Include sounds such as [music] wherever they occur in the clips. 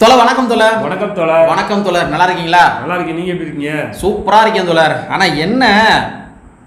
தொலை வணக்கம் தோழர். வணக்கம் தோழர். வணக்கம் தோழர். நல்லா இருக்கீங்களா? நல்லா இருக்கீங்க நீங்க எப்படி இருக்கீங்க? சூப்பரா இருக்கேன் தோழர். ஆனா என்ன?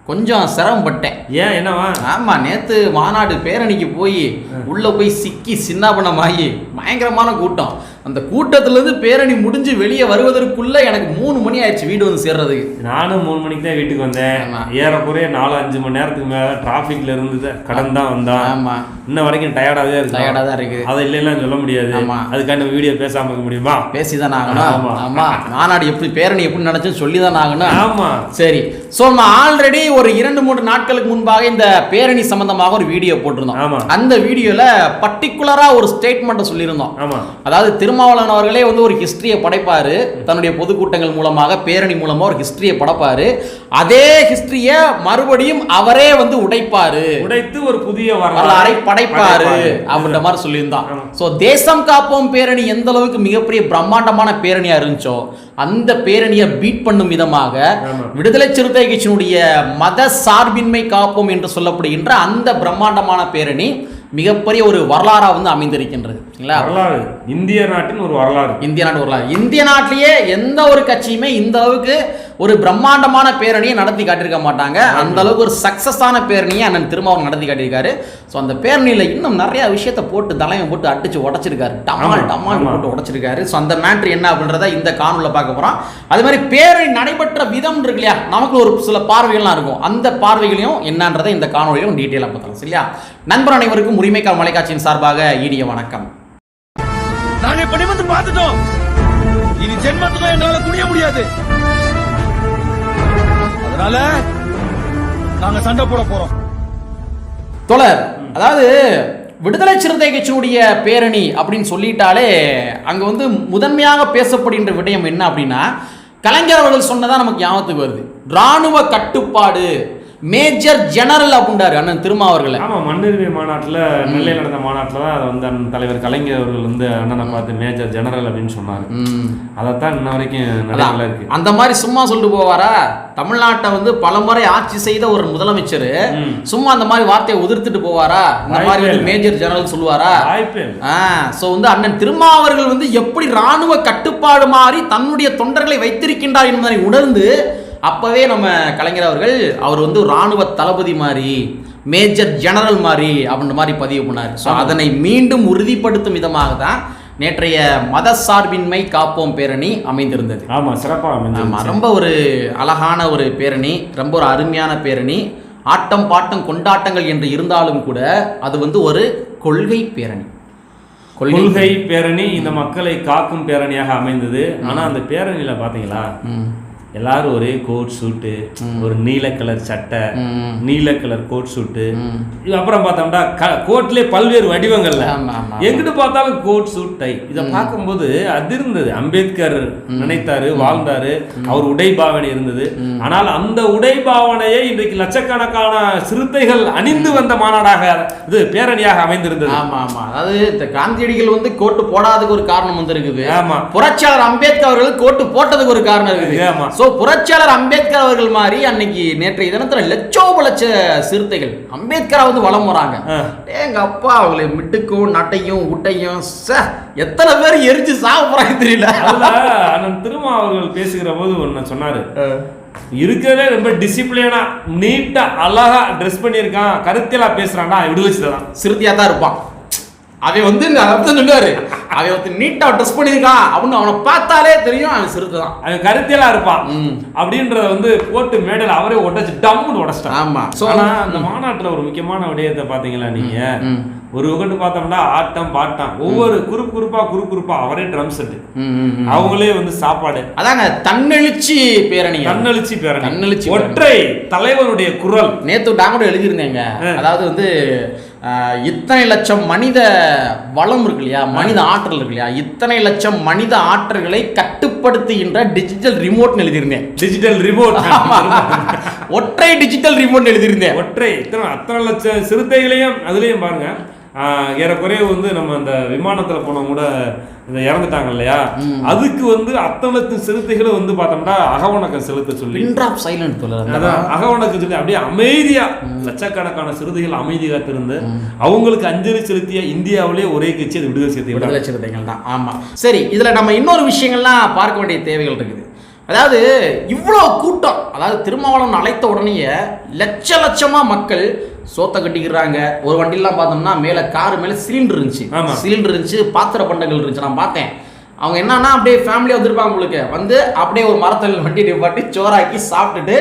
கொஞ்சம் சிரமப்பட்டேன். ஏன்? என்னவா? ஆமா நேத்து மாநாடு பேரணிக்கு போய் உள்ள போய் சிக்கி சின்னாபனமாகி பயங்கரமான கூட்டம். அந்த கூட்டத்துல இருந்து பேரணி முடிஞ்சு வெளியே வருவதற்குள்ள எனக்கு மூணு மணி ஆயிடுச்சு வீடு வந்து சேர்றதுக்கு. நானும் மூணு மணிக்கு தான் வீட்டுக்கு வந்தேன். ஏறக்குறைய நாலு அஞ்சு மணி நேரத்துக்கு மேல டிராஃபிக்ல இருந்து கடன் தான் வந்தான் ஆமா. இன்ன வரைக்கும் டயர்டாவே இருக்கு டயர்டா தான் இருக்குது. அதை இல்லைன்னா சொல்ல முடியாது. ஆமா. அதுக்காண்டி வீடியோ பேசாம இருக்க முடியுமா? பேசிதான் ஆகணும். ஆமா. ஆமா. மாநாடு எப்படி பேரணி எப்படி நடந்துச்சுன்னு சொல்லி தான் ஆகணும். ஆமா. சரி. ஸோ நம்ம ஆல்ரெடி ஒரு இரண்டு மூன்று நாட்களுக்கு முன்பாக இந்த பேரணி சம்பந்தமாக ஒரு வீடியோ போட்டிருந்தோம். ஆமா. அந்த வீடியோல பர்டிகுலரா ஒரு ஸ்டேட்மெண்ட் சொல்லியிருந்தோம். ஆமா. அதாவது திருமாவளவன் அவர்களே வந்து ஒரு ஹிஸ்டரியை படைப்பாரு தன்னுடைய பொதுக்கூட்டங்கள் மூலமாக பேரணி மூலமா ஒரு ஹிஸ்டரியை படைப்பாரு அதே ஹிஸ்டரியை மறுபடியும் அவரே வந்து உடைப்பாரு உடைத்து ஒரு புதிய வரலாறை படைப்பாரு. அப்படின்ற மாதிரி சொல்லியிருந்தான். ஸோ தேசம் காப்போம் பேரணி எந்த அளவுக்கு மிகப்பெரிய பிரம்மாண்டமான பேரணியா இருந்துச்சோ அந்த பேரணியை பீட் பண்ணும் விதமாக. விடுதலை சிறுத்தை கட்சியினுடைய மத சார்பின்மை காப்போம் என்று சொல்லப்படுகின்ற அந்த பிரம்மாண்டமான பேரணி மிகப்பெரிய ஒரு வரலாறா வந்து அமைந்திருக்கின்றது இல்லைங்களா வரலாறு. இந்திய நாட்டின் ஒரு வரலாறு. இந்திய நாடு வரலாறு. இந்திய நாட்டிலேயே எந்த ஒரு கட்சியுமே இந்த அளவுக்கு ஒரு பிரம்மாண்டமான பேரணியை நடத்தி காட்டியிருக்க மாட்டாங்க. அந்த அளவுக்கு ஒரு சக்சஸான பேரணியை அண்ணன் திருமாவளவன் நடத்தி காட்டியிருக்காரு. ஸோ அந்த பேரணியில் இன்னும் நிறைய விஷயத்தை போட்டு தலைமை போட்டு அடிச்சு உடைச்சிருக்காரு. டமால் டமால். போட்டு உடைச்சிருக்காரு. ஸோ அந்த மேட்ரு என்ன அப்படின்றத இந்த காணொலியில் பார்க்க போகிறோம் அது மாதிரி பேரணி நடைபெற்ற விதம் இருக்கு இல்லையா? நமக்கு ஒரு சில பார்வைகள்லாம் இருக்கும். அந்த பார்வைகளையும் என்னன்றதை இந்த காணொலியும் டீட்டெயிலாக பார்த்தலாம் சரியா? நண்பர் அனைவருக்கும் உரிமைக்கால் மலைக்காட்சியின் சார்பாக ஈடிய வணக்கம். நாங்க இப்ப பார்த்துட்டோம். இனி ஜென்மத்துக்கும் எங்களால குனிய முடியாது. அதனால நாங்க சண்டை போட போறோம். தோழர் அதாவது விடுதலை சிறுத்தை கட்சியினுடைய பேரணி அப்படின்னு சொல்லிட்டாலே அங்க வந்து முதன்மையாக பேசப்படுகின்ற விடயம் என்ன அப்படின்னா கலைஞர் அவர்கள் சொன்னதா நமக்கு ஞாபகத்துக்கு வருது. ராணுவ கட்டுப்பாடு மேஜர் ஜெனரல் அப்படின்றாரு அண்ணன் திருமா அவர்களை. ஆமா மண்ணுரிமை மாநாட்டுல நெல்லை நடந்த மாநாட்டுல தான் அதை வந்து அண்ணன் தலைவர் கலைஞர் அவர்கள் வந்து அண்ணனை பார்த்து மேஜர் ஜெனரல் அப்படின்னு சொன்னாரு. ம். அதைத்தான் இன்ன வரைக்கும். நடைமுறையில் இருக்கு. அந்த மாதிரி சும்மா சொல்லிட்டு போவாரா? தமிழ்நாட்டை வந்து பலமுறை ஆட்சி செய்த ஒரு முதலமைச்சர். சும்மா அந்த மாதிரி வார்த்தையை உதிர்த்துட்டு போவாரா? இந்த மாதிரி வந்து. மேஜர் ஜெனரல் சொல்லுவாரா? ஸோ வந்து அண்ணன் திருமாவர்கள் வந்து எப்படி ராணுவ கட்டுப்பாடு மாறி தன்னுடைய தொண்டர்களை வைத்திருக்கின்றார் என்பதை உணர்ந்து அப்பவே நம்ம கலைஞர் அவர்கள் அவர் வந்து ராணுவ தளபதி மாதிரி மேஜர் ஜெனரல் மாதிரி அப்படின்ற மாதிரி பதிவு பண்ணார். ஸோ அதனை மீண்டும் உறுதிப்படுத்தும் விதமாக தான் நேற்றைய மத சார்பின்மை காப்போம் பேரணி அமைந்திருந்தது. ஆமா சிறப்பா ஆமா அமைஞ்சிருச்சு. ரொம்ப ஒரு அழகான ஒரு பேரணி ரொம்ப ஒரு அருமையான பேரணி. ஆட்டம் பாட்டம் கொண்டாட்டங்கள் என்று இருந்தாலும் கூட அது வந்து ஒரு கொள்கை பேரணி. கொள்கை பேரணி. இந்த மக்களை காக்கும் பேரணியாக அமைந்தது. ஆனா அந்த பேரணியில பாத்தீங்களா? ம். எல்லாரும் ஒரே கோட் சூட்டு ஒரு நீல கலர் சட்டை. நீல கலர் கோட் சூட்டு அப்புறம் பார்த்தோம்னா கோட்லயே பல்வேறு வடிவங்கள்ல. எங்கிட்டு பார்த்தாலும் கோட் சூட் டை. இதை பார்க்கும்போது அதிர்ந்தது அம்பேத்கர் நினைத்தாரு வாழ்ந்தாரு. அவர் உடை பாவனை இருந்தது. ஆனால் அந்த உடை பாவனையை இன்றைக்கு லட்சக்கணக்கான சிறுத்தைகள் அணிந்து வந்த மாநாடாக இது பேரணியாக அமைந்திருந்தது. ஆமா ஆமா. அதாவது இந்த காந்தியடிகள் வந்து கோட்டு போடாததுக்கு ஒரு காரணம் வந்து இருக்குது ஆமா. புரட்சியாளர் அம்பேத்கர் அவர்கள் கோட்டு போட்டதுக்கு ஒரு காரணம் இருக்குது. ஆமா. சோ புரட்சியாளர் அம்பேத்கர் அவர்கள் மாதிரி அன்னைக்கு நேற்றைய தினத்துல லட்சோப லட்ச சிறுத்தைகள் அம்பேத்கரா வந்து வலம் வராங்க. எங்க அப்பா அவங்களை மிட்டுக்கும் நட்டையும் உட்டையும் ச எத்தனை பேர் எரிஞ்சு சாக போறாங்க தெரியல அண்ணன் திருமா அவர்கள் பேசுகிற போது ஒன்னு சொன்னாரு. இருக்கிறதே ரொம்ப டிசிப்ளினா நீட்டா அழகா ட்ரெஸ் பண்ணியிருக்கான் கருத்தியலா பேசுறான்டா விடுதலை தான் சிறுத்தையா தான் இருப்பான். அவன் வந்து அர்த்தம் சொல்லுவாரு. அவன் வந்து நீட்டா ட்ரெஸ் பண்ணியிருக்கான். அப்படின்னு அவனை பார்த்தாலே தெரியும் அவன் சிறுத்தை தான். அவன் கருத்தியலா இருப்பான். ம். அப்படின்றத வந்து போட்டு மேடையில் அவரே உடைச்சு டம்முன்னு உடைச்சிட்டான். ஆமா. ஸோ ஆனா அந்த மாநாட்டுல ஒரு முக்கியமான விடயத்தை பாத்தீங்களா நீங்க. ஒரு வகுட்டு பார்த்தோம்னா ஆட்டம் பாட்டம். ஒவ்வொரு குரூப் குரூப்பா குரூப் குரூப்பா அவரே ட்ரம் செட்டு. அவங்களே வந்து சாப்பாடு. அதாங்க தன்னெழுச்சி பேரணி தன்னெழுச்சி பேரணி. தன்னெழுச்சி. ஒற்றை தலைவனுடைய குரல். நேத்து நான் கூட எழுதியிருந்தேங்க. அதாவது வந்து இத்தனை லட்சம் மனித வளம் இருக்கு இல்லையா? மனித ஆற்றல் இருக்கு இல்லையா? இத்தனை லட்சம் மனித ஆற்றல்களை கட்டுப்படுத்துகின்ற டிஜிட்டல் ரிமோட்னு எழுதியிருந்தேன். Digital remote. ஒற்றை டிஜிட்டல் ரிமோட் எழுதியிருந்தேன். ஒற்றை. இத்தனை அத்தனை லட்சம் சிறுத்தைகளையும் அதுலயும் பாருங்க. ஆஹ், ஏறக்குறைய வந்து நம்ம இந்த விமானத்துல போனவங்க கூட இந்த இறந்துட்டாங்க இல்லையா அதுக்கு வந்து அத்தனத்து சிறுத்தைகளும் வந்து பார்த்தோம்னா அகவணக்கம் செலுத்த சொல்லி. பின் ட்ராப் சைலண்ட் அதான் அகவணக்கம் சொல்லி அப்படியே அமைதியா லட்சக்கணக்கான சிறுத்தைகள் அமைதி காத்திருந்து அவங்களுக்கு அஞ்சலி செலுத்திய இந்தியாவிலே ஒரே கட்சி அது விடுதலை சேர்த்து விடுதலை சிறுத்தைகள் தான். ஆமா. சரி இதுல நம்ம இன்னொரு விஷயங்கள்லாம் பார்க்க வேண்டிய தேவைகள் இருக்குது. அதாவது இவ்வளோ கூட்டம் அதாவது திருமாவளவன் அழைத்த உடனேயே லட்ச லட்சமா மக்கள் சோத்த கட்டிக்கிறாங்க. ஒரு வண்டிலாம் பார்த்தோம்னா மேலே கார் மேலே சிலிண்டர் இருந்துச்சு. சிலிண்டர் இருந்துச்சு பாத்திர பண்டங்கள் இருந்துச்சு நான் பார்த்தேன். அவங்க என்னன்னா அப்படியே ஃபேமிலியாக வந்திருப்பாங்க உங்களுக்கு வந்து அப்படியே ஒரு மரத்தல் வண்டி நிப்பாட்டி சோறாக்கி சாப்பிட்டுட்டு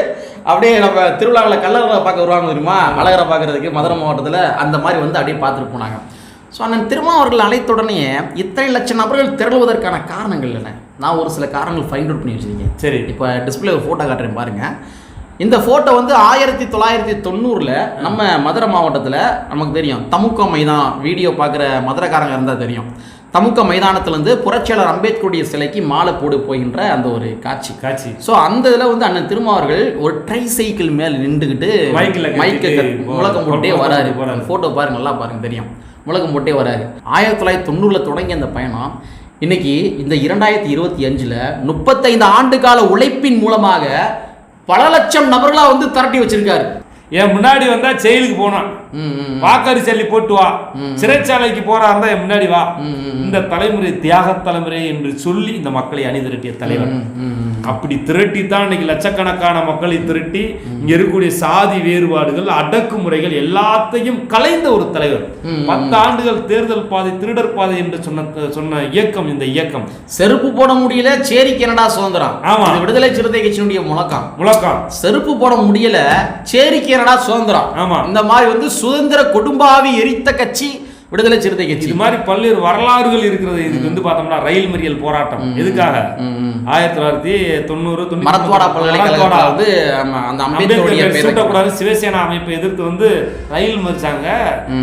அப்படியே நம்ம திருவிழாவில் கல்லறை பார்க்க வருவாங்க தெரியுமா? அழகரை பார்க்கறதுக்கு மதுரை மாவட்டத்தில் அந்த மாதிரி வந்து அப்படியே பார்த்துட்டு போனாங்க. ஸோ அண்ணன் திருமா அவர்கள் அழைத்த உடனே இத்தனை லட்சம் நபர்கள் திரளுவதற்கான காரணங்கள் என்ன? நான் ஒரு சில காரணங்கள் ஃபைண்ட் அவுட் பண்ணி வச்சிருக்கேன். சரி. இப்போ டிஸ்பிளே ஃபோட்டோ காட்டுறேன் பாருங்க. இந்த ஃபோட்டோ வந்து ஆயிரத்தி தொள்ளாயிரத்தி தொண்ணூறில் நம்ம மதுரை மாவட்டத்தில் நமக்கு தெரியும். தமுக்க மைதானம் வீடியோ பார்க்குற மதுரைக்காரங்க இருந்தால் தெரியும். தமுக்க மைதானத்துலேருந்து புரட்சியாளர் அம்பேத்கருடைய சிலைக்கு மாலை போடு போகின்ற அந்த ஒரு காட்சி. காட்சி. ஸோ அந்த இதில் வந்து அண்ணன் திருமாவர்கள் ஒரு ட்ரை சைக்கிள் மேல் நின்றுக்கிட்டு மைக்கில் மைக்கை முழக்கம் போட்டே வராரு. ஃபோட்டோ பாருங்க நல்லா பாருங்க தெரியும். முழக்கம் போட்டே வராரு. ஆயிரத்தி தொள்ளாயிரத்தி தொண்ணூறில் தொடங்கிய அந்த பயணம் இன்னைக்கு இந்த இரண்டாயிரத்தி இருபத்தி அஞ்சில் முப்பத்தைந்து ஆண்டு கால உழைப்பின் மூலமாக பல லட்சம் நபர்களாக வந்து திரட்டி வச்சிருக்காரு. என் முன்னாடி வந்தா ஜெயிலுக்கு போனான். வாக்காளி சல்லி போட்டு வா. சிறைச்சாலைக்கு போறா இருந்தா என் முன்னாடி வா. இந்த தலைமுறை தியாக தலைமுறை என்று சொல்லி இந்த மக்களை அணிதிரட்டிய தலைவர் ம், ம், ம். அப்படி திரட்டி தான் இன்னைக்கு லட்சக்கணக்கான மக்களை திரட்டி இங்க இருக்கக்கூடிய சாதி வேறுபாடுகள் அடக்குமுறைகள் எல்லாத்தையும் கலைந்த ஒரு தலைவர். பத்து ஆண்டுகள் தேர்தல் பாதை திருடர் பாதை என்று சொன்ன சொன்ன இயக்கம் இந்த இயக்கம். செருப்பு போட முடியல சேரி கனடா சுதந்திரம். ஆமா. விடுதலை சிறுத்தை கட்சியினுடைய முழக்கம். முழக்கம். செருப்பு போட முடியல சேரி கனடா சுதந்திரம் ஆமா. இந்த மாதிரி வந்து சுதந்திர கொடும்பாவி எரித்த கட்சி விடுதலை சிறுத்தை கட்சி. இது மாதிரி பல்வேறு வரலாறுகள் இருக்கிறது. இதுக்கு வந்து பார்த்தோம்னா ரயில் மறியல் போராட்டம். எதுக்காக? ஆயிரத்தி தொள்ளாயிரத்தி தொண்ணூறு வந்து அந்த அம்பேத்கர் சூட்டக்கூடாது சிவசேனா அமைப்பை எதிர்த்து வந்து ரயில் மறிச்சாங்க.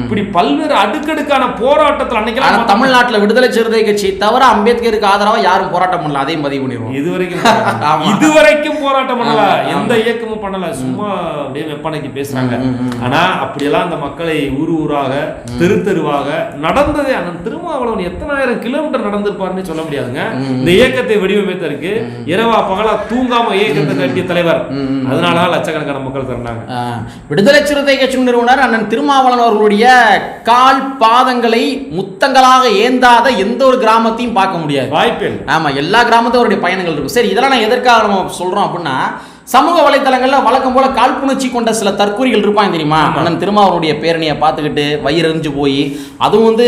இப்படி பல்வேறு அடுக்கடுக்கான போராட்டத்தில் பார்த்தா- தமிழ்நாட்டுல விடுதலை சிறுத்தை கட்சி தவிர அம்பேத்கருக்கு ஆதரவா யாரும் போராட்டம் பண்ணல. அதையும் பதிவு பண்ணிடுவோம். இதுவரைக்கும். [laughs] இதுவரைக்கும் போராட்டம் பண்ணல. எந்த இயக்கமும் பண்ணல. சும்மா அப்படியே வெப்பனைக்கு பேசுறாங்க. ஆனா அப்படியெல்லாம் அந்த மக்களை ஊர் ஊராக தெரு தெருவாக நடந்ததே அண்ணன் திருமாவளவன் எத்தனாயிரம் கிலோமீட்டர் நடந்திருப்பாருன்னு சொல்ல முடியாதுங்க. இந்த இயக்கத்தை வடிவமைத்ததற்கு இரவா பகலா தூங்காம இயக்கத்தை கட்டிய தலைவர். அதனால லட்சக்கணக்கான மக்கள் ஆஹ், விடுதலை சிறுத்தை கட்சி நிறுவனர் அண்ணன் திருமாவளவன் அவர்களுடைய கால் பாதங்களை முத்தங்களாக ஏந்தாத எந்த ஒரு கிராமத்தையும் பார்க்க முடியாது. வாய்ப்பே. ஆமா எல்லா கிராமத்தையும் அவருடைய பயணங்கள் இருக்கும். சரி இதெல்லாம் நான் எதற்காக நம்ம சொல்றோம் அப்படின்னா சமூக வலைத்தளங்கள்ல வழக்கம் போல காழ்ப்புணர்ச்சி கொண்ட சில தற்கூறிகள் இருப்பாங்க தெரியுமா? அண்ணன் திருமாவனுடைய பேரணியை பார்த்துக்கிட்டு வயிறறிஞ்சு போய் அதுவும் வந்து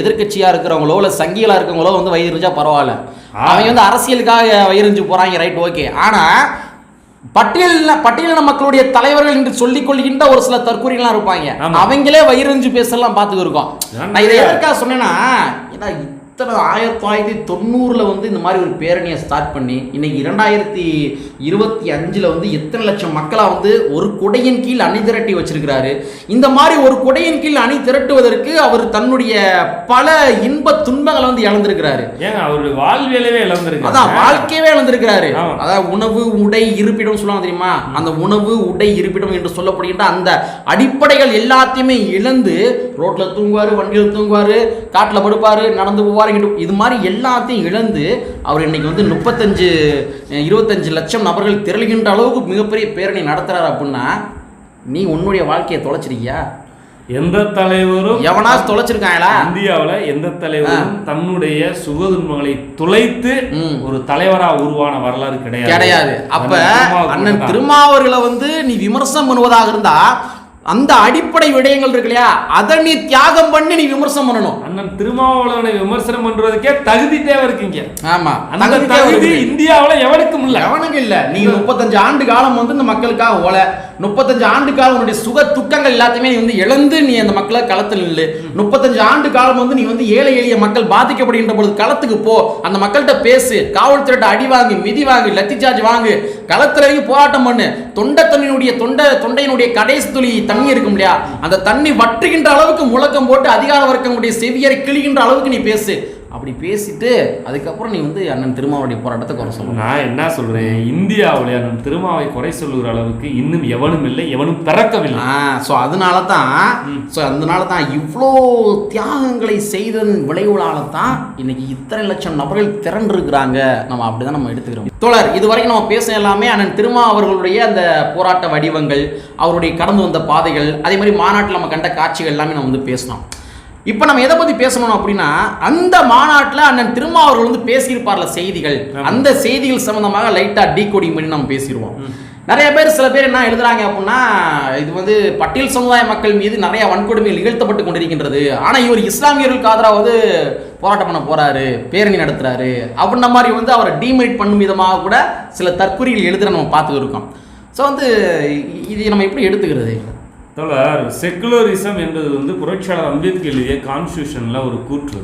எதிர்க்கட்சியா இருக்கிறவங்களோ இல்ல சங்கிகளா இருக்கவங்களோ வந்து வயிறறிஞ்சா பரவாயில்ல. அவங்க வந்து அரசியலுக்காக வயிறறிஞ்சு போறாங்க ரைட் ஓகே ஆனா பட்டியலின பட்டியலின மக்களுடைய தலைவர்கள் என்று சொல்லிக் கொள்கின்ற ஒரு சில தற்கூறிகள்லாம் இருப்பாங்க. அவங்களே வயிறறிஞ்சு பேசலாம் பார்த்துக்கு இருக்கோம் நான் இதை எதற்காக சொன்னேன்னா இத்தனை ஆயிரத்தி தொள்ளாயிரத்தி தொண்ணூறில் வந்து இந்த மாதிரி ஒரு பேரணியை ஸ்டார்ட் பண்ணி இன்னைக்கு இரண்டாயிரத்தி இருபத்தி அஞ்சில் வந்து எத்தனை லட்சம் மக்களாக வந்து ஒரு குடையின் கீழ் அணி திரட்டி வச்சிருக்கிறாரு. இந்த மாதிரி ஒரு குடையின் கீழ் அணி திரட்டுவதற்கு அவர் தன்னுடைய பல இன்ப துன்பங்களை வந்து இழந்திருக்கிறாரு. ஏங்க அவருடைய வாழ்வியலவே இழந்திருக்கு அதான் வாழ்க்கையவே இழந்திருக்கிறாரு. அதாவது உணவு உடை இருப்பிடம் சொல்லுவாங்க தெரியுமா? அந்த உணவு உடை இருப்பிடம் என்று சொல்லப்படுகின்ற அந்த அடிப்படைகள் எல்லாத்தையுமே இழந்து ரோட்ல தூங்குவாரு வண்டியில தூங்குவாரு காட்டுல படுப்பாரு நடந்து போவாரு இங்கிட்டு இது மாதிரி எல்லாத்தையும் இழந்து அவர் இன்னைக்கு வந்து முப்பத்தஞ்சு இருபத்தஞ்சு லட்சம் நபர்கள் திரளுகின்ற அளவுக்கு மிகப்பெரிய பேரணி நடத்துறாரு அப்படின்னா நீ உன்னுடைய வாழ்க்கையை தொலைச்சிருக்கியா? எந்த தலைவரும் எவனா தொலைச்சிருக்காங்களா? இந்தியாவுல எந்த தலைவரும் தன்னுடைய சுகதுன்பங்களை துளைத்து. ஒரு தலைவரா உருவான வரலாறு கிடையாது. கிடையாது. அப்ப அண்ணன். திருமாவர்களை வந்து நீ விமர்சனம் பண்ணுவதாக இருந்தா அந்த அடிப்படை விடயங்கள் இருக்கு இல்லையா? அதை நீ தியாகம் பண்ணி நீ விமர்சனம் பண்ணணும். அண்ணன் திருமாவளவனை விமர்சனம் பண்றதுக்கே தகுதி தேவை இருக்குங்க. ஆமா. அந்த தகுதி. இந்தியாவுல எவனுக்கும் இல்ல. எவனுக்கு இல்ல. நீ முப்பத்தஞ்சு ஆண்டு காலம் வந்து இந்த மக்களுக்காக ஓல. முப்பத்தஞ்சு ஆண்டு காலம் உன்னுடைய சுக துக்கங்கள் எல்லாத்தையுமே நீ வந்து இழந்து நீ அந்த மக்களை களத்தில் நில்லு. முப்பத்தஞ்சு ஆண்டு காலம் வந்து நீ வந்து ஏழை எளிய மக்கள் பாதிக்கப்படுகின்ற பொழுது களத்துக்கு போ. அந்த மக்கள்கிட்ட பேசு. காவல்துறையிட்ட அடி வாங்கு மிதி வாங்கு லத்தி சார்ஜ் வாங்கு. களத்துல போராட்டம் பண்ணு. தொண்டை தண்ணியினுடைய தொண்டை தொண்டையினுடைய கடைசி துளி தண்ணி இருக்கும் இல்லையா அந்த தண்ணி வற்றுகின்ற அளவுக்கு முழக்கம் போட்டு அதிகார வர்க்கங்களுடைய செவியரை கிழிகின்ற அளவுக்கு நீ பேசு. அப்படி பேசிட்டு அதுக்கப்புறம் நீ வந்து அண்ணன் திருமாவளுடைய போராட்டத்தை குறை சொல்லணும். நான் என்ன சொல்றேன்? இந்தியாவுல அண்ணன் திருமாவை குறை சொல்லுகிற அளவுக்கு இன்னும் எவனும் இல்லை எவனும் பிறக்கவில்லை. ஸோ அதனால தான் ஸோ அதனால தான் இவ்வளோ தியாகங்களை செய்ததன் விளைவுகளால தான் இன்னைக்கு இத்தனை லட்சம் நபர்கள் திரண்டிருக்கிறாங்க. நம்ம அப்படி தான் நம்ம எடுத்துக்கிறோம். தோழர் இது வரைக்கும் நம்ம பேச எல்லாமே அண்ணன் திருமா அவர்களுடைய அந்த போராட்ட வடிவங்கள் அவருடைய கடந்து வந்த பாதைகள் அதே மாதிரி மாநாட்டில் நம்ம கண்ட காட்சிகள் எல்லாமே நம்ம வந்து பேசலாம். இப்போ நம்ம எதை பற்றி பேசணும் அப்படின்னா அந்த மாநாட்டில் அண்ணன் திருமா அவர்கள் வந்து பேசியிருப்பார்ல செய்திகள். அந்த செய்திகள் சம்பந்தமாக லைட்டாக டீகோடிங் பண்ணி நம்ம பேசிடுவோம் நிறைய பேர் சில பேர் என்ன எழுதுறாங்க அப்படின்னா இது வந்து பட்டியல் சமுதாய மக்கள் மீது நிறைய வன்கொடுமைகள் நிகழ்த்தப்பட்டு கொண்டிருக்கின்றது. ஆனால் இவர் இஸ்லாமியர்களுக்கு ஆதரவாக வந்து போராட்டம் பண்ண போறாரு பேரணி நடத்துறாரு அப்படின்ற மாதிரி வந்து அவரை டீமேட் பண்ணும் விதமாக கூட சில தற்கொலைகள் எழுதுற நம்ம பார்த்து இருக்கோம். ஸோ வந்து இது நம்ம எப்படி எடுத்துக்கிறது? தோழர் செக்குலரிசம் என்பது வந்து புரட்சியாளர் அம்பேத்கர் எழுதிய கான்ஸ்டியூஷன்ல ஒரு கூற்று.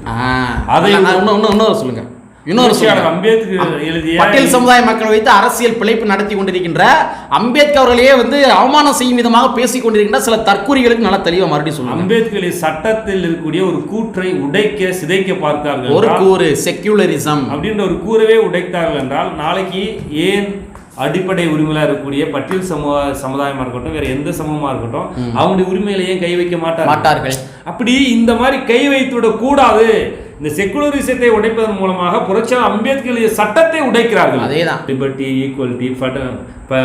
அதை இன்னொரு சொல்லுங்க. இன்னொரு அம்பேத்கர் எழுதிய பட்டியல் சமுதாய மக்கள் வைத்து அரசியல் பிழைப்பு நடத்தி கொண்டிருக்கின்ற அம்பேத்கர் அவர்களையே வந்து அவமானம் செய்யும் விதமாக பேசிக் கொண்டிருக்கின்ற சில தற்கொலைகளுக்கு நல்லா தெளிவா மறுபடியும் சொல்லுங்க. அம்பேத்கர் சட்டத்தில் இருக்கக்கூடிய ஒரு கூற்றை உடைக்க சிதைக்க பார்த்தார்கள் ஒரு கூறு செக்யூலரிசம் அப்படின்ற ஒரு கூறவே உடைத்தார்கள் என்றால் நாளைக்கு ஏன் அடிப்படை உரிமையில இருக்கக்கூடிய பட்டியல் சமூக சமுதாயமா இருக்கட்டும் வேற எந்த சமூகமா இருக்கட்டும் அவங்களுடைய உரிமையில ஏன் கை வைக்க மாட்டார்கள்? மாட்டார்கள். அப்படி இந்த மாதிரி கை வைத்து விடக் கூடாது. இந்த செக்குலரிசத்தை உடைப்பதன் மூலமாக புரட்சியாளர் அம்பேத்கர் சட்டத்தை உடைக்கிறார்கள். அதேதான். லிபர்ட்டி ஈக்குவலிட்டி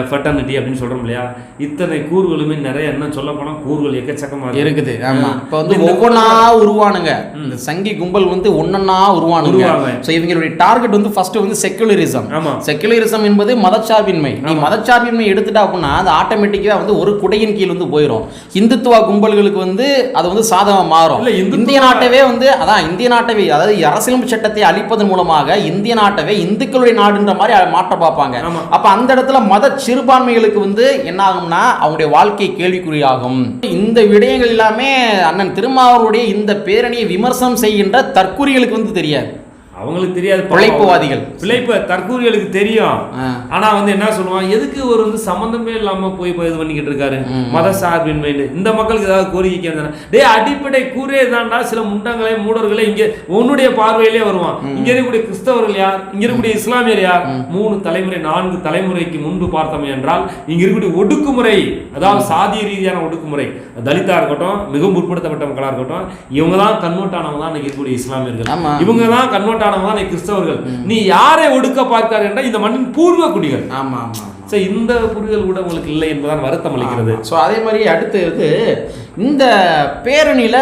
ஃபட்டர்னிட்டி அப்படின்னு சொல்றோம் இல்லையா? இத்தனை கூறுகளுமே நிறைய என்ன சொல்ல போனா கூறுகள் எக்கச்சக்கமா இருக்கு. இருக்குது. ஆமா. இப்ப வந்து ஒவ்வொன்றா உருவானுங்க. இந்த சங்கி கும்பல் வந்து ஒன்னொன்னா உருவானுங்க. சோ இவங்களுடைய டார்கெட் வந்து ஃபர்ஸ்ட் வந்து செக்குலரிசம் ஆமா. செக்குலரிசம் என்பது மதச்சார்பின்மை. நீ மதச்சார்பின்மை எடுத்துட்டா அப்படின்னா அது ஆட்டோமேட்டிக்கா வந்து ஒரு குடையின் கீழ் வந்து போயிடும் இந்துத்துவ கும்பல்களுக்கு வந்து அது வந்து சாதகமா மாறும். இந்திய நாட்டவே வந்து அதான் இந்திய நாட்டவே அதாவது அரசியலமைப்பு சட்டத்தை அளிப்பதன் மூலமாக இந்திய நாட்டவே இந்துக்களுடைய நாடுன்ற மாதிரி மாற்ற பார்ப்பாங்க. அப்ப அந்த இடத்துல மத சிறுபான்மைகளுக்கு வந்து என்ன ஆகும்னா அவங்களுடைய வாழ்க்கை கேள்விக்குறியாகும். இந்த விடயங்கள் எல்லாமே அண்ணன் திருமாவருடைய இந்த பேரணியை விமர்சனம் செய்கின்ற தற்கூரிகளுக்கு வந்து தெரியாது. அவங்களுக்கு தெரியாது பிழைப்புவாதிகள். பிழைப்பு தற்கூரிகளுக்கு தெரியும். ஆனா வந்து என்ன சொல்லுவான் எதுக்கு ஒரு வந்து சம்பந்தமே இல்லாம போய் போய் இது பண்ணிக்கிட்டு இருக்காரு? மத சார்பின்மை இந்த மக்களுக்கு ஏதாவது கோரிக்கை டேய் அடிப்படை கூறே தான்டா சில முண்டங்களே மூடர்களே இங்க உன்னுடைய பார்வையிலே வருவான். இங்க இருக்கக்கூடிய கிறிஸ்தவர்கள் யார்? இங்க இருக்கக்கூடிய இஸ்லாமியர் யார்? மூணு தலைமுறை நான்கு தலைமுறைக்கு முன்பு பார்த்தோம் என்றால் இங்க இருக்கக்கூடிய ஒடுக்குமுறை அதாவது சாதிய ரீதியான ஒடுக்குமுறை தலித்தா இருக்கட்டும் மிகவும் முற்படுத்தப்பட்ட மக்களா இருக்கட்டும் இவங்க தான் கன்வெர்ட் தான் இன்னைக்கு இருக்கக்கூடிய இஸ்லாமியர்கள். இவங்க தான் கன்வெர்ட் ஆனவங்க தான் கிறிஸ்தவர்கள். நீ யாரை ஒடுக்க பார்க்கிறார் என்றால் இந்த மண்ணின் பூர்வ குடிகள். ஆமா ஆமா ஆமா. சோ இந்த புரிதல் கூட உங்களுக்கு இல்லை என்பதுதான் வருத்தம் அளிக்கிறது. ஸோ அதே மாதிரி அடுத்து வந்து இந்த பேரணியில்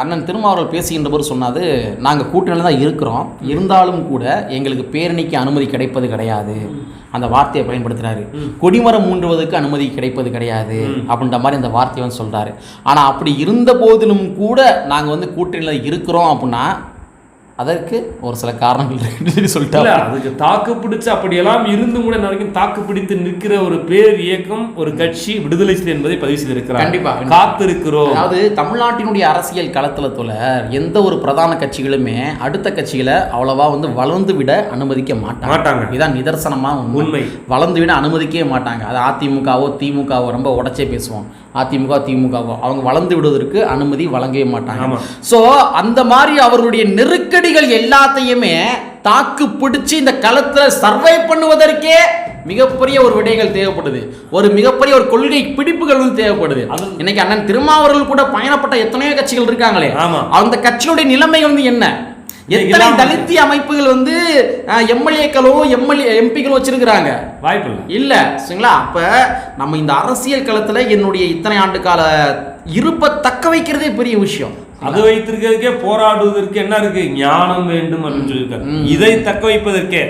அண்ணன் திருமாவர்கள் பேசுகின்ற போது சொன்னாது நாங்கள் கூட்டணியில் தான் இருக்கிறோம். இருந்தாலும் கூட எங்களுக்கு பேரணிக்கு அனுமதி கிடைப்பது கிடையாது. அந்த வார்த்தையை பயன்படுத்துறாரு. கொடிமரம் ஊன்றுவதற்கு அனுமதி கிடைப்பது கிடையாது அப்படின்ற மாதிரி அந்த வார்த்தையை வந்து சொல்றாரு. ஆனால் அப்படி இருந்த போதிலும் கூட நாங்கள் வந்து கூட்டணியில் இருக்கிறோம் அப்படின்னா அதற்கு ஒரு சில காரணங்கள் இருக்குன்னு சொல்லி அதுக்கு தாக்கு பிடிச்சு அப்படியெல்லாம் இருந்தும் கூட வரைக்கும் தாக்கு பிடித்து நிற்கிற ஒரு பேர் இயக்கம் ஒரு கட்சி விடுதலை சிறுத்தை என்பதை பதிவு செய்திருக்கிறார். கண்டிப்பா. காத்திருக்கிறோம். அதாவது தமிழ்நாட்டினுடைய அரசியல் களத்துல தோல எந்த ஒரு பிரதான கட்சிகளுமே அடுத்த கட்சிகளை அவ்வளவா வந்து வளர்ந்து விட அனுமதிக்க மாட்டாங்க. மாட்டாங்க. இதான் நிதர்சனமா உண்மை. உண்மை. வளர்ந்து விட அனுமதிக்கவே மாட்டாங்க. அது அதிமுகவோ திமுகவோ ரொம்ப உடச்சே பேசுவோம். அதிமுக திமுகவோ அவங்க வளர்ந்து விடுவதற்கு அனுமதி வழங்கவே மாட்டாங்க. ஸோ அந்த மாதிரி அவர்களுடைய நெருக்கடிகள் எல்லாத்தையுமே தாக்கு பிடிச்சு இந்த களத்துல சர்வை பண்ணுவதற்கே மிகப்பெரிய ஒரு விடயங்கள் தேவைப்படுது. ஒரு மிகப்பெரிய ஒரு கொள்கை பிடிப்புகள் வந்து தேவைப்படுது. இன்னைக்கு அண்ணன் திருமாவர்கள் கூட பயணப்பட்ட எத்தனையோ கட்சிகள் இருக்காங்களே. அந்த கட்சியுடைய நிலைமை வந்து என்ன? எத்தனை தலித்தி அமைப்புகள் வந்து எம்எல்ஏக்களும் எம்எல்ஏ எம்பிகளும் வச்சிருக்கிறாங்க? வாய்ப்பு இல்லை. இல்ல. சரிங்களா? அப்ப நம்ம இந்த அரசியல் களத்துல என்னுடைய இத்தனை ஆண்டு கால இருப்பை தக்க வைக்கிறதே பெரிய விஷயம். அது வைத்திருக்கிறதுக்கே போராடுவதற்கு என்ன இருக்கு? ஞானம் வேண்டும் அப்படின்னு சொல்லியிருக்காரு. இதை தக்க வைப்பதற்கே.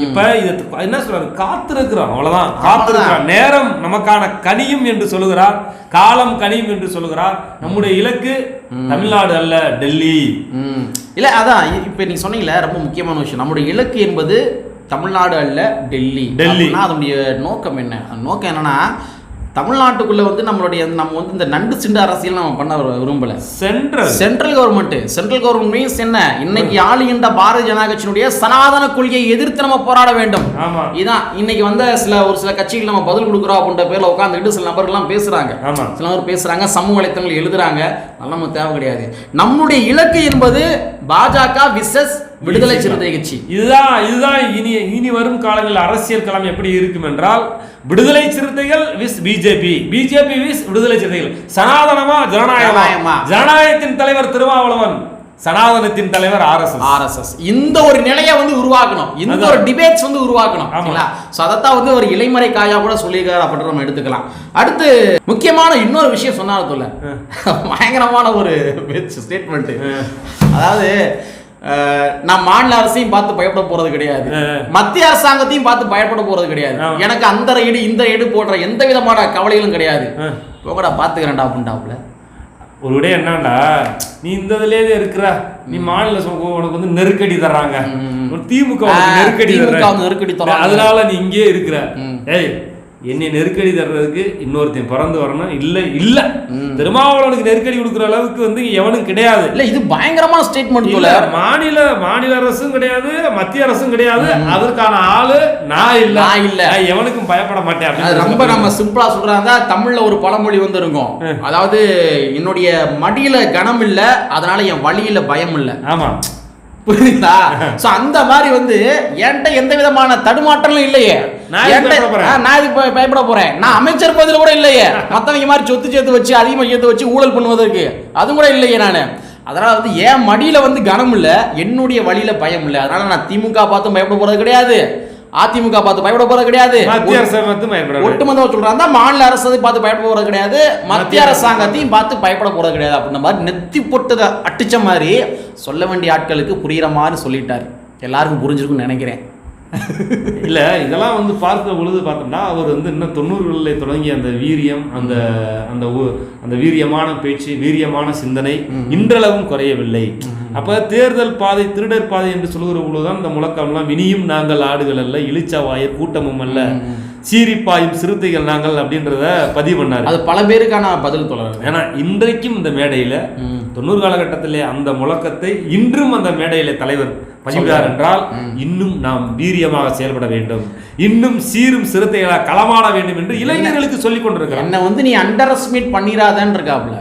இப்ப இதை என்ன சொல்றாரு? காத்திருக்கிறோம் அவ்வளவுதான். காத்திருக்கிறார். நேரம் நமக்கான கனியும் என்று சொல்லுகிறார். காலம் கனியும் என்று சொல்லுகிறார். நம்முடைய இலக்கு தமிழ்நாடு அல்ல டெல்லி. இல்ல அதான். இப்ப நீங்க சொன்னீங்கல்ல ரொம்ப முக்கியமான விஷயம். நம்முடைய இலக்கு என்பது தமிழ்நாடு அல்ல டெல்லி. டெல்லி. அதனுடைய நோக்கம் என்ன? நோக்கம் என்னன்னா தமிழ்நாட்டுக்குள்ள வந்து நம்மளுடைய நம்ம வந்து இந்த நண்டு சிண்டு அரசியல் நம்ம பண்ண விரும்பல. Central central government central government means என்ன? இன்னைக்கு ஆளுகின்ற பாரதிய ஜனதா கட்சியினுடைய சனாதன கொள்கையை எதிர்த்து நம்ம போராட வேண்டும். இதான் இன்னைக்கு வந்த சில ஒரு சில கட்சிகள் நம்ம பதில் கொடுக்குறோம் அப்படின்ற பேர்ல உட்காந்துக்கிட்டு சில நபர்கள்லாம் பேசுறாங்க. சில பேர் பேசுறாங்க சமூக வலைத்தளங்கள் எழுதுறாங்க. அதெல்லாம் நமக்கு தேவை கிடையாது. நம்முடைய இலக்கு என்பது பாஜக விசஸ் விடுதலை சிறுத்தை கட்சி. இதுதான் இதுதான் இனி இனி வரும் காலங்களில் அரசியல் களம் எப்படி இருக்கும் என்றால் Viduthalai Chiruthaigal vs BJP BJP vs Viduthalai Chiruthaigal. சனாதனமா ஜனநாயகமா. ஜனநாயகத்தின் தலைவர் திருமாவளவன். சனாதனத்தின் தலைவர் ஆர்எஸ்எஸ் ஆர்எஸ்எஸ் இந்த ஒரு நிலையை வந்து உருவாக்கணும். இந்த. ஒரு டிபேட்ஸ் வந்து உருவாக்கணும். சரிங்களா? ஸோ அதைத்தான் வந்து ஒரு இலைமறை காயா கூட சொல்லியிருக்காரு. அப்படின்னு நம்ம எடுத்துக்கலாம். அடுத்து முக்கியமான இன்னொரு விஷயம் சொன்னாலும் சொல்ல [laughs] பயங்கரமான ஒரு ஸ்டேட்மெண்ட் அதாவது நான் மாநில அரசையும் பார்த்து பயப்பட போறது கிடையாது. மத்திய அரசாங்கத்தையும் பார்த்து பயப்பட போறது கிடையாது. எனக்கு அந்த ஈடு இந்த ஈடு போடுற எந்த விதமான கவலைகளும் கிடையாது. போகடா பாத்துக்கிறேன்டா அப்படின்டாப்புல. ஒரு விட என்னண்டா நீ இந்த இதுலயே இருக்கிற. நீ மாநில உனக்கு வந்து நெருக்கடி தர்றாங்க. ஒரு திமுக நெருக்கடி நெருக்கடி தர்றாங்க. அதனால நீ இங்கே இருக்கிற. ஏய் என்னை நெருக்கடி தர்றதுக்கு இன்னொருத்தன் பிறந்து வரணும். இல்ல இல்ல. திருமாவளவனுக்கு நெருக்கடி கொடுக்குற அளவுக்கு வந்து எவனும் கிடையாது. இல்ல இது பயங்கரமான ஸ்டேட்மெண்ட் இல்ல மாநில மாநில அரசும் கிடையாது மத்திய அரசும் கிடையாது. அதற்கான ஆளு நான் இல்ல. நான் இல்ல. எவனுக்கும் பயப்பட மாட்டேன் ரொம்ப நம்ம சிம்பிளா சொல்றாங்க தமிழ்ல ஒரு பழமொழி வந்து இருக்கும் அதாவது என்னுடைய மடியில கனம் இல்ல அதனால என் வழியில பயம் இல்ல ஆமா. புரியுதா? சோ அந்த மாதிரி வந்து என்கிட்ட எந்த விதமான தடுமாற்றலும் இல்லையே. நான் இதுக்கு பய- பயப்பட போறேன்? நான் அமைச்சர் பதவியில கூட இல்லையே. மத்தவங்க மாதிரி சொத்து சேர்த்து வச்சு அதிகமாக சேர்த்து வச்சு ஊழல் பண்ணுவதற்கு. அதுவும் கூட இல்லையே நானு. அதனால வந்து என் மடியில வந்து கனம் இல்ல என்னுடைய வழியில பயம் இல்ல. அதனால நான் திமுக பார்த்து பயப்பட போறது கிடையாது. அதிமுக பார்த்து பயப்பட போறது கிடையாது. மத்திய அரசாங்கத்தும் பயப்பட ஒட்டுமொத்தமா சொல்றாங்க மாநில அரசை பார்த்து பயப்பட போறது கிடையாது. மத்திய அரசாங்கத்தையும் பார்த்து பயப்பட போறது கிடையாது அப்படின்ற மாதிரி நெத்தி பொட்டு அட்டிச்ச மாதிரி சொல்ல வேண்டிய ஆட்களுக்கு புரியுற மாதிரி சொல்லிட்டாரு. எல்லாருக்கும் புரிஞ்சிருக்கும்னு நினைக்கிறேன். [laughs] இல்ல இதெல்லாம் வந்து பார்த்த பொழுது பார்த்தோம்னா அவர் வந்து இன்னும் தொண்ணூறுகளில் தொடங்கிய அந்த வீரியம் அந்த அந்த அந்த வீரியமான பேச்சு வீரியமான சிந்தனை இன்றளவும் குறையவில்லை. அப்ப தேர்தல் பாதை திருடர் பாதை என்று சொல்லுகிற பொழுதுதான் இந்த முழக்கம்லாம் இனியும் நாங்கள் ஆடுகள் அல்ல இளிச்சவாயர் கூட்டமும் அல்ல. சீரிப்பாயும் சிறுத்தைகள் நாங்கள் அப்படின்றத பதிவு பண்ணாரு. அது பல பேருக்கான பதில் தொடர் ஏன்னா இன்றைக்கும் இந்த மேடையில தொண்ணூறு காலகட்டத்திலே அந்த முழக்கத்தை இன்றும் அந்த மேடையில தலைவர் பதிவிடார் என்றால் இன்னும் நாம் வீரியமாக செயல்பட வேண்டும். இன்னும் சீரும் சிறுத்தைகளாக களமாட வேண்டும் என்று இளைஞர்களுக்கு சொல்லிக் கொண்டிருக்கிறார். என்ன வந்து நீ அண்டர் எஸ்டிமேட் பண்ணிராதன்னு இருக்காப்ல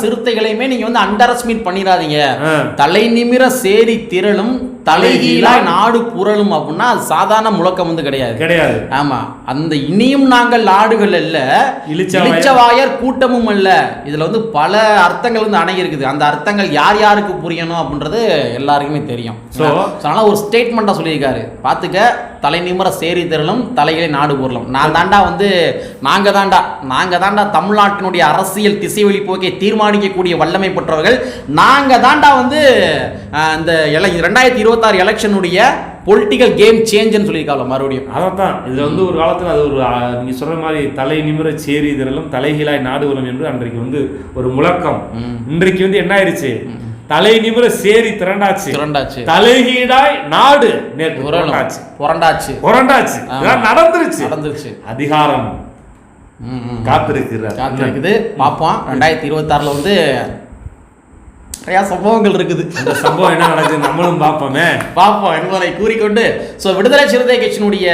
சிறுத்தைகளையுமே நீங்க வந்து அண்டர் எஸ்டிமேட் பண்ணிராதீங்க. ஆ. தலை நிமிர சேரி திரளும் தலைகீழாய் நாடு புரளும் அப்படின்னா அது சாதாரண முழக்கம் வந்து கிடையாது. கிடையாது. ஆமா. அந்த இனியும் நாங்கள் நாடுகள் அல்ல இளிச்சவாயர். கூட்டமும் அல்ல. இதுல வந்து பல அர்த்தங்கள் வந்து அடங்கி இருக்குது. அந்த அர்த்தங்கள் யார் யாருக்கு புரியணும் அப்படின்றது எல்லாருக்குமே தெரியும். So- அதனால ஒரு ஸ்டேட்மெண்ட்டா சொல்லியிருக்காரு. பாத்துக்க தலை நிமிர சேரி திரளும் தலைகளை நாடு பொருளும் நான் தாண்டா வந்து நாங்க தாண்டா நாங்க தாண்டா தமிழ்நாட்டினுடைய அரசியல் திசை போக்கை தீர்மானிக்கக்கூடிய வல்லமை பெற்றவர்கள். நாங்க தாண்டா வந்து இந்த ரெண்டாயிரத்தி இருபத்தாறு எலெக்ஷனுடைய பொலிட்டிக்கல் கேம் சேஞ்சுன்னு சொல்லியிருக்காங்க மறுபடியும். அதைத்தான். இதுல வந்து ஒரு காலத்துல அது ஒரு ஆ, நீங்க சொல்ற மாதிரி தலை நிமிர சேரி திரளும் தலைகீழாய் நாடுகளும் என்று அன்றைக்கு வந்து ஒரு முழக்கம். இன்றைக்கு வந்து என்ன ஆயிருச்சு தலை நிமிர சேரி திரண்டாச்சு. திரண்டாச்சு. தலைகீழாய் நாடு நேற்று புரண்டாச்சு. புரண்டாச்சு. புரண்டாச்சு. நடந்துருச்சு. நடந்துருச்சு. அதிகாரம். காத்திருக்கிறார். காத்திருக்குது. பார்ப்போம். ரெண்டாயிரத்தி இருபத்தாறுல வந்து நிறையா சம்பவங்கள் இருக்குது. இந்த சம்பவம் என்ன நடக்குது? நம்மளும் பார்ப்போமே. பார்ப்போம். என்பதை கூறிக்கொண்டு ஸோ விடுதலை சிறுத்தை கட்சியினுடைய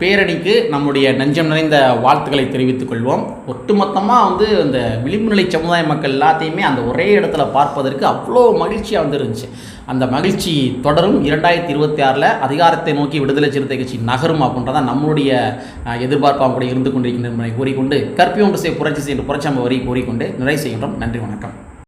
பேரணிக்கு நம்முடைய நெஞ்சம் நிறைந்த வாழ்த்துக்களை தெரிவித்துக் கொள்வோம். ஒட்டுமொத்தமாக வந்து இந்த விளிம்பு நிலை சமுதாய மக்கள் எல்லாத்தையுமே அந்த ஒரே இடத்துல பார்ப்பதற்கு அவ்வளோ மகிழ்ச்சியாக வந்து இருந்துச்சு அந்த மகிழ்ச்சி தொடரும். இரண்டாயிரத்தி இருபத்தி ஆறில் அதிகாரத்தை நோக்கி விடுதலை சிறுத்தை கட்சி நகரும் அப்படின்றதான் நம்மளுடைய எதிர்பார்ப்பாக கூட இருந்து கொண்டிருக்கின்ற கூறிக்கொண்டு கற்பியொன்று செய்ய புரட்சி செய்ய புரட்சி வரி கூறிக்கொண்டு நிறைவு செய்கின்றோம். நன்றி வணக்கம்.